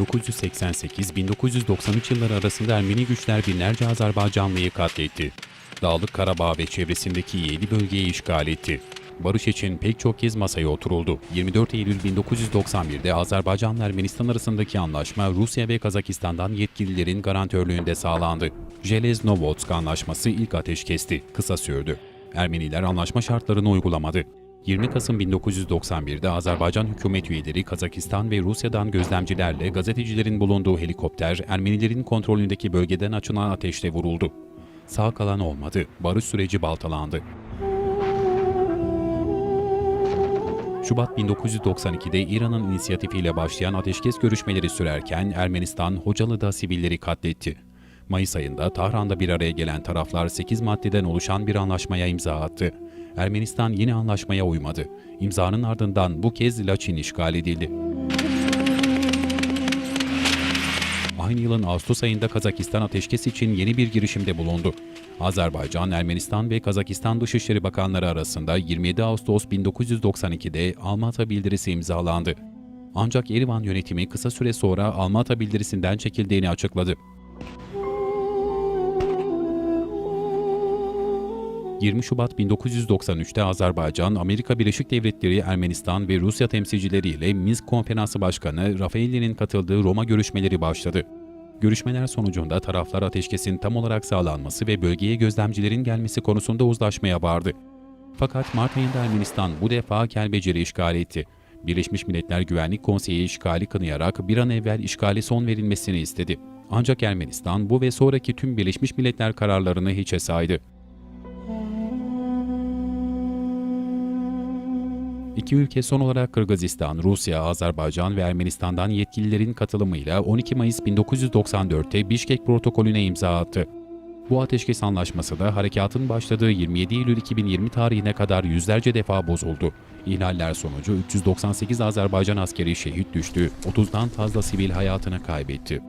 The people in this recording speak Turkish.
...1988-1993 yılları arasında Ermeni güçler binlerce Azerbaycanlıyı katletti. Dağlık Karabağ ve çevresindeki 7 bölgeyi işgal etti. Barış için pek çok kez masaya oturuldu. 24 Eylül 1991'de Azerbaycanla Ermenistan arasındaki anlaşma Rusya ve Kazakistan'dan yetkililerin garantörlüğünde sağlandı. Jeleznovotsk Anlaşması ilk ateşkesti. Kısa sürdü. Ermeniler anlaşma şartlarını uygulamadı. 20 Kasım 1991'de Azerbaycan hükümet üyeleri Kazakistan ve Rusya'dan gözlemcilerle gazetecilerin bulunduğu helikopter Ermenilerin kontrolündeki bölgeden açılan ateşle vuruldu. Sağ kalan olmadı. Barış süreci baltalandı. Şubat 1992'de İran'ın inisiyatifiyle başlayan ateşkes görüşmeleri sürerken Ermenistan Hocalı'da sivilleri katletti. Mayıs ayında Tahran'da bir araya gelen taraflar 8 maddeden oluşan bir anlaşmaya imza attı. Ermenistan yine anlaşmaya uymadı. İmzanın ardından bu kez Laçin işgal edildi. Aynı yılın Ağustos ayında Kazakistan ateşkes için yeni bir girişimde bulundu. Azerbaycan, Ermenistan ve Kazakistan Dışişleri Bakanları arasında 27 Ağustos 1992'de Almata bildirisi imzalandı. Ancak Erivan yönetimi kısa süre sonra Almata bildirisinden çekildiğini açıkladı. 20 Şubat 1993'te Azerbaycan, Amerika Birleşik Devletleri, Ermenistan ve Rusya temsilcileriyle Minsk Konferansı Başkanı Rafaeli'nin katıldığı Roma görüşmeleri başladı. Görüşmeler sonucunda taraflar ateşkesin tam olarak sağlanması ve bölgeye gözlemcilerin gelmesi konusunda uzlaşmaya vardı. Fakat Mart ayında Ermenistan bu defa Kelbecer'i işgal etti. Birleşmiş Milletler Güvenlik Konseyi işgali kınayarak bir an evvel işgale son verilmesini istedi. Ancak Ermenistan bu ve sonraki tüm Birleşmiş Milletler kararlarını hiçe saydı. İki ülke son olarak Kırgızistan, Rusya, Azerbaycan ve Ermenistan'dan yetkililerin katılımıyla 12 Mayıs 1994'te Bişkek protokolüne imza attı. Bu ateşkes anlaşması da harekatın başladığı 27 Eylül 2020 tarihine kadar yüzlerce defa bozuldu. İhlaller sonucu 398 Azerbaycan askeri şehit düştü, 30'dan fazla sivil hayatını kaybetti.